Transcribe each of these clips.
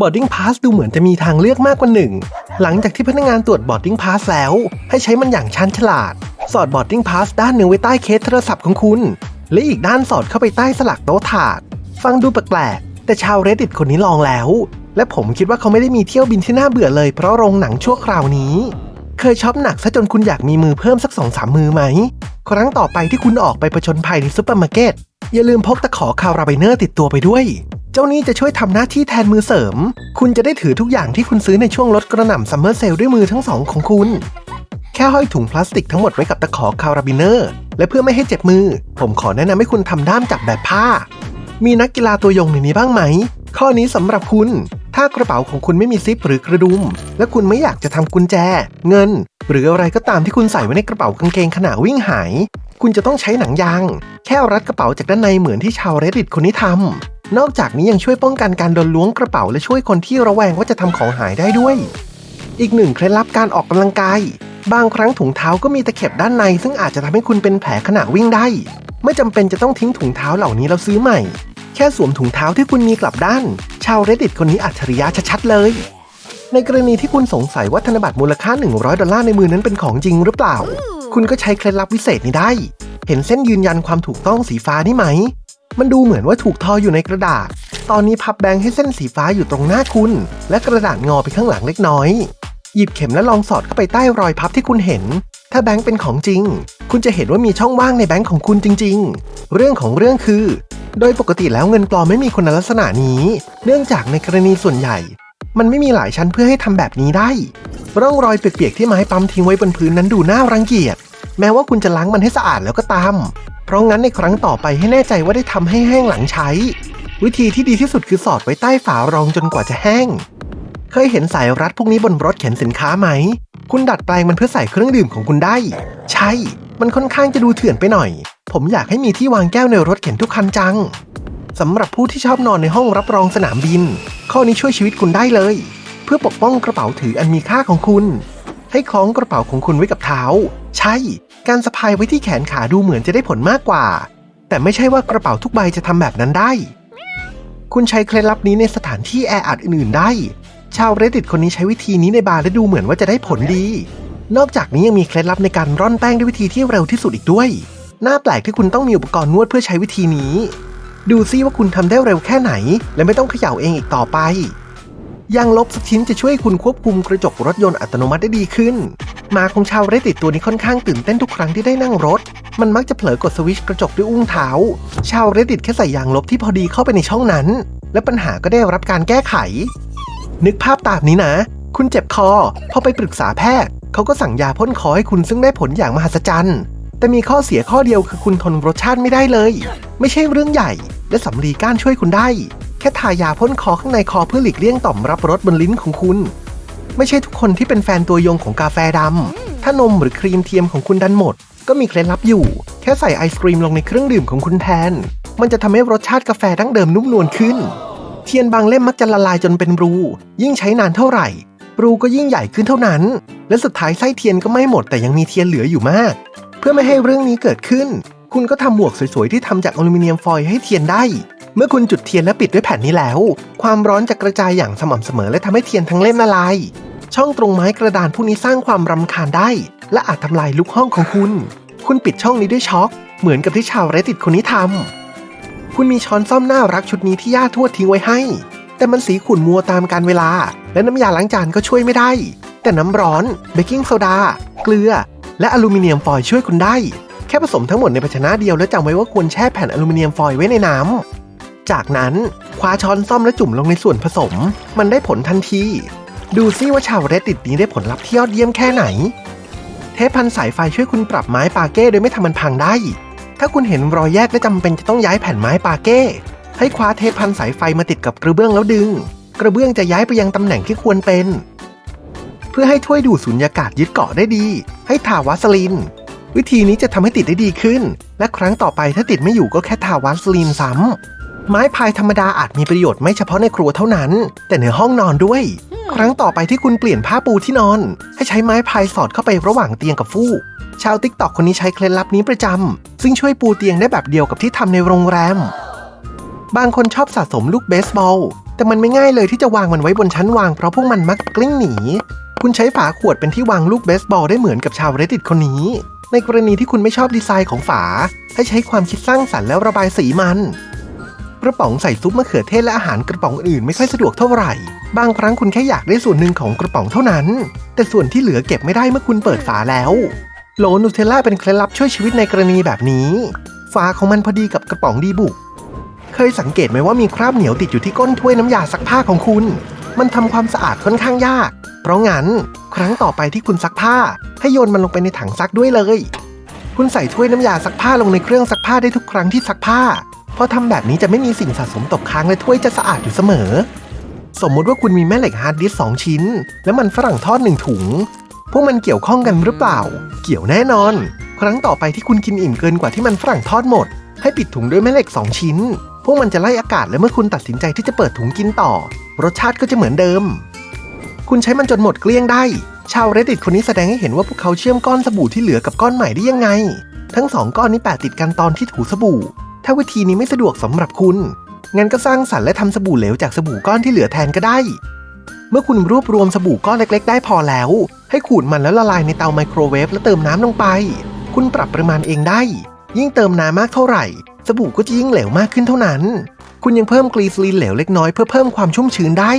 boarding pass ดูเหมือนจะมีทางเลือกมากกว่าหนึ่ง หลังจากที่พนักงานตรวจ boarding pass แล้ว ให้ใช้มันอย่างชันฉลาด สอด boarding pass ด้านหนึ่งไว้ใต้เคสโทรศัพท์ของคุณ และอีกด้านสอดเข้าไปใต้สลักโต๊ะถาด ฟังดูแปลกๆแต่ชาว reddit คนนี้ลองแล้ว และผมคิดว่าเขาไม่ได้มีเที่ยวบินที่น่าเบื่อเลยเพราะโรงหนังชั่วคราวนี้ เคยช็อปหนักซะจนคุณอยากมีมือเพิ่มสักสองสามมือไหม ครั้งต่อไปที่คุณออกไปประชนภัยในซุปเปอร์มาร์เก็ตอย่าลืมพกตะขอคาราไบเนอร์ติดตัวไปด้วย เจ้านี้จะช่วยทำหน้าที่แทนมือเสริม คุณจะได้ถือทุกอย่างที่คุณซื้อในช่วงลดกระหน่ำซัมเมอร์เซลด้วยมือทั้งสองของคุณ แค่ห้อยถุงพลาสติกทั้งหมดไว้กับตะขอคาราบิเนอร์ และเพื่อไม่ให้เจ็บมือ ผมขอแนะนำให้คุณทำด้ามจับแบบผ้า มีนักกีฬาตัวยงในนี้บ้างไหม ข้อนี้สำหรับคุณ ถ้ากระเป๋าของคุณไม่มีซิปหรือกระดุม และคุณไม่อยากจะทำกุญแจ เงิน หรืออะไรก็ตามที่คุณใส่ไว้ในกระเป๋ากางเกงขณะวิ่งหาย คุณจะต้องใช้หนังยาง แค่รัดกระเป๋าจากด้านในเหมือนที่ชาวเรดดิตคนนี้ทำ นอกจากนี้ยังช่วยป้องกันการโดนล้วงกระเป๋าและช่วยคนที่ระแวงว่าจะทำของหายได้ด้วย อีกหนึ่งเคล็ดลับการออกกำลังกาย บางครั้งถุงเท้าก็มีตะเข็บด้านใน ซึ่งอาจจะทำให้คุณเป็นแผลขณะวิ่งได้ ไม่จำเป็นจะต้องทิ้งถุงเท้าเหล่านี้แล้วซื้อใหม่ แค่สวมถุงเท้าที่คุณมีกลับด้าน ชาวเรดดิตคนนี้อัจฉริยะชัดๆเลย ในกรณีที่คุณสงสัยว่าธนบัตรมูลค่า 100 ดอลลาร์ในมือนั้นเป็นของจริงหรือเปล่า คุณก็ใช้เคล็ดลับวิเศษนี้ได้ เห็นเส้นยืนยันความถูกต้องสีฟ้านี่ไหม มันดูเหมือนว่าถูกทออยู่ในกระดาษ ตอนนี้พับแบงค์ให้เส้นสีฟ้าอยู่ตรงหน้าคุณ และกระดาษงอไปข้างหลังเล็กน้อย หยิบเข็มและลองสอดเข้าไปใต้รอยพับที่คุณเห็น ถ้าแบงค์เป็นของจริง คุณจะเห็นว่ามีช่องว่างในแบงค์ของคุณจริง ๆ เรื่องของเรื่องคือ โดยปกติแล้วเงินปลอมไม่มีคุณลักษณะนี้ เนื่องจากในกรณีส่วนใหญ่ มันไม่มีหลายชั้นเพื่อให้ทำแบบนี้ได้ ร่องรอยเปียกๆที่ไม้ปั๊มทิ้งไว้บนพื้นนั้นดูน่ารังเกียจ แม้ว่าคุณจะล้างมันให้สะอาดแล้วก็ตาม เพราะงั้นในครั้งต่อไปให้แน่ใจว่าได้ทำให้แห้งหลังใช้ วิธีที่ดีที่สุดคือสอดไว้ใต้ฝารองจนกว่าจะแห้ง เคยเห็นสายรัดพวกนี้บนรถเข็นสินค้าไหม คุณดัดแปลงมันเพื่อใส่เครื่องดื่มของคุณได้ ใช่ มันค่อนข้างจะดูเถื่อนไปหน่อย ผมอยากให้มีที่วางแก้วในรถเข็นทุกคันจังสำหรับผู้ที่ชอบนอนในห้องรับรองสนามบิน ข้อนี้ช่วยชีวิตคุณได้เลย เพื่อปกป้องกระเป๋าถืออันมีค่าของคุณ ให้คล้องกระเป๋าของคุณไว้กับเท้า ใช่ การสะพายไว้ที่แขนขาดูเหมือนจะได้ผลมากกว่า แต่ไม่ใช่ว่ากระเป๋าทุกใบจะทำแบบนั้นได้ คุณใช้เคล็ดลับนี้ในสถานที่แออัดอื่นๆได้ ชาวเรดดิตคนนี้ใช้วิธีนี้ในบาร์และดูเหมือนว่าจะได้ผลดี นอกจากนี้ยังมีเคล็ดลับในการร่อนแป้งด้วยวิธีที่เร็วที่สุดอีกด้วยน่าแปลกที่คุณต้องมีอุปกรณ์นวดเพื่อใช้วิธีนี้ ดูซิว่าคุณทำได้เร็วแค่ไหน และไม่ต้องเขย่าเองอีกต่อไปยางลบสักชิ้นจะช่วยคุณควบคุมกระจกรถยนต์อัตโนมัติได้ดีขึ้น หมาของชาวเรดดิตตัวนี้ค่อนข้างตื่นเต้นทุกครั้งที่ได้นั่งรถ มันมักจะเผลอกดสวิชกระจกด้วยอุ้งเท้า ชาวเรดดิตแค่ใส่ยางลบที่พอดีเข้าไปในช่องนั้น และปัญหาก็ได้รับการแก้ไข นึกภาพตามนี้นะ คุณเจ็บคอ พอไปปรึกษาแพทย์ เขาก็สั่งยาพ่นคอให้คุณซึ่งได้ผลอย่างมหัศจรรย์ แต่มีข้อเสียข้อเดียวคือคุณทนรสชาติไม่ได้เลย ไม่ใช่เรื่องใหญ่ และสำลีก้านช่วยคุณได้ แค่ทายาพ่นคอข้างในคอเพื่อหลีกเลี่ยงต่อมรับรสบนลิ้นของคุณ ไม่ใช่ทุกคนที่เป็นแฟนตัวยงของกาแฟดำ ถ้านมหรือครีมเทียมของคุณดันหมด ก็มีเคล็ดลับอยู่ แค่ใส่ไอศครีมลงในเครื่องดื่มของคุณแทน มันจะทำให้รสชาติกาแฟดั้งเดิมนุ่มนวลขึ้น เทียนบางเล่มมักจะละลายจนเป็นรู ยิ่งใช้นานเท่าไหร่ รูก็ยิ่งใหญ่ขึ้นเท่านั้น และสุดท้ายไส้เทียนก็ไม่หมดแต่ยังมีเทียนเหลืออยู่มาก เพื่อไม่ให้เรื่องนี้เกิดขึ้น คุณก็ทำหมวกสวยๆที่ทำจากอลูมิเนียมฟอยล์ให้เทียนได้เมื่อคุณจุดเทียนและปิดด้วยแผ่นนี้แล้ว ความร้อนจะกระจายอย่างสม่ำเสมอและทำให้เทียนทั้งเล่มละลาย ช่องตรงไม้กระดานพวกนี้สร้างความรำคาญได้ และอาจทำลายลุกห้องของคุณ คุณปิดช่องนี้ด้วยช็อค เหมือนกับที่ชาวเรติดคนนี้ทำคุณมีช้อนซ่อมน่ารักชุดนี้ที่ย่าทวดทิ้งไว้ให้ แต่มันสีขุ่นมัวตามการเวลา และน้ำยาล้างจานก็ช่วยไม่ได้ แต่น้ำร้อน เบกกิ้งโซดา เกลือ และอลูมิเนียมฟอยล์ช่วยคุณได้ แค่ผสมทั้งหมดในภาชนะเดียวแล้วจำไว้ว่าควรแช่แผ่นอลูมิเนียมฟอยล์ไว้ในน้ำจากนั้นคว้าช้อนซ่อมและจุ่มลงในส่วนผสม มันได้ผลทันที ดูซิว่าชาวเรดดิตนี้ได้ผลลัพธ์ที่ยอดเยี่ยมแค่ไหน เทปพันสายไฟช่วยคุณปรับไม้ปาเก้โดยไม่ทำมันพังได้ ถ้าคุณเห็นรอยแยกและจำเป็นจะต้องย้ายแผ่นไม้ปาเก้ ให้คว้าเทปพันสายไฟมาติดกับกระเบื้องแล้วดึง กระเบื้องจะย้ายไปยังตำแหน่งที่ควรเป็น เพื่อให้ถ้วยดูดสุญญากาศยึดเกาะได้ดี ให้ทาวาสลิน วิธีนี้จะทำให้ติดได้ดีขึ้น และครั้งต่อไปถ้าติดไม่อยู่ก็แค่ทาวาสลินซ้ำไม้พายธรรมดาอาจมีประโยชน์ไม่เฉพาะในครัวเท่านั้น แต่ในห้องนอนด้วย ครั้งต่อไปที่คุณเปลี่ยนผ้าปูที่นอน ให้ใช้ไม้พายสอดเข้าไประหว่างเตียงกับฟูก ชาวติ๊กตอกคนนี้ใช้เคล็ดลับนี้ประจำซึ่งช่วยปูเตียงได้แบบเดียวกับที่ทำในโรงแรม บางคนชอบสะสมลูกเบสบอล แต่มันไม่ง่ายเลยที่จะวางมันไว้บนชั้นวางเพราะพวกมันมักกลิ้งหนี คุณใช้ฝาขวดเป็นที่วางลูกเบสบอลได้เหมือนกับชาวเรดิตคนนี้ ในกรณีที่คุณไม่ชอบดีไซน์ของฝา ให้ใช้ความคิดสร้างสรรค์แล้วระบายสีมัน กระป๋องใส่ซุปมะเขือเทศและอาหารกระป๋องอื่นไม่ค่อยสะดวกเท่าไหร่ บางครั้งคุณแค่อยากได้ส่วนหนึ่งของกระป๋องเท่านั้น แต่ส่วนที่เหลือเก็บไม่ได้เมื่อคุณเปิดฝาแล้วโหลนูเทลล่าเป็นเคล็ดลับช่วยชีวิตในกรณีแบบนี้ ฝาของมันพอดีกับกระป๋องดีบุก เคยสังเกตไหมว่ามีคราบเหนียวติดอยู่ที่ก้นถ้วยน้ำยาซักผ้าของคุณ มันทำความสะอาดค่อนข้างยาก เพราะงั้น ครั้งต่อไปที่คุณซักผ้า ให้โยนมันลงไปในถังซักด้วยเลย คุณใส่ถ้วยน้ำยาซักผ้าลงในเครื่องซักผ้าได้ทุกครั้งที่ซักผ้า เพราะทำแบบนี้จะไม่มีสิ่งสะสมตกค้างและถ้วยจะสะอาดอยู่เสมอ สมมุติว่าคุณมีแม่เหล็กฮาร์ดดิสก์สองชิ้น และมันฝรั่งทอดหนึ่งถุง พวกมันเกี่ยวข้องกันหรือเปล่า เกี่ยวแน่นอน ครั้งต่อไปที่คุณกินอิ่มเกินกว่าที่มันฝรั่งทอดหมด ให้ปิดถุงด้วยแม่เหล็ก2ชิ้น พวกมันจะไล่อากาศและเมื่อคุณตัดสินใจที่จะเปิดถุงกินต่อ รสชาติก็จะเหมือนเดิม คุณใช้มันจนหมดเกลี้ยงได้ ชาว reddit คนนี้แสดงให้เห็นว่าพวกเขาเชื่อมก้อนสบู่ที่เหลือกับก้อนใหม่ได้ยังไง ทั้งสองก้อนนี้แปะติดกันตอนที่ถูสบู่ ถ้าวิธีนี้ไม่สะดวกสำหรับคุณ งั้นก็สร้างสรรค์และทำสบู่เหลวจากสบู่ก้อนที่เหลือแทนก็ได้ เมื่อคุณรวบรวมสบู่ก้อนเล็ก ๆ ได้พอแล้ว ให้ขูดมันแล้วละลายในเตาไมโครเวฟแล้วเติมน้ำลงไป คุณปรับปริมาณเองได้ ยิ่งเติมน้ำมากเท่าไหร่ สบู่ก็จะยิ่งเหลวมากขึ้นเท่านั้น คุณยังเพิ่มกลีซลีนเหลวเล็กน้อยเพื่อเพิ่มความชุ่มชื้นได้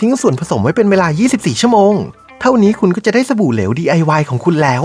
ทิ้งส่วนผสมไว้เป็นเวลา 24 ชั่วโมง เท่านี้คุณก็จะได้สบู่เหลว DIY ของคุณแล้ว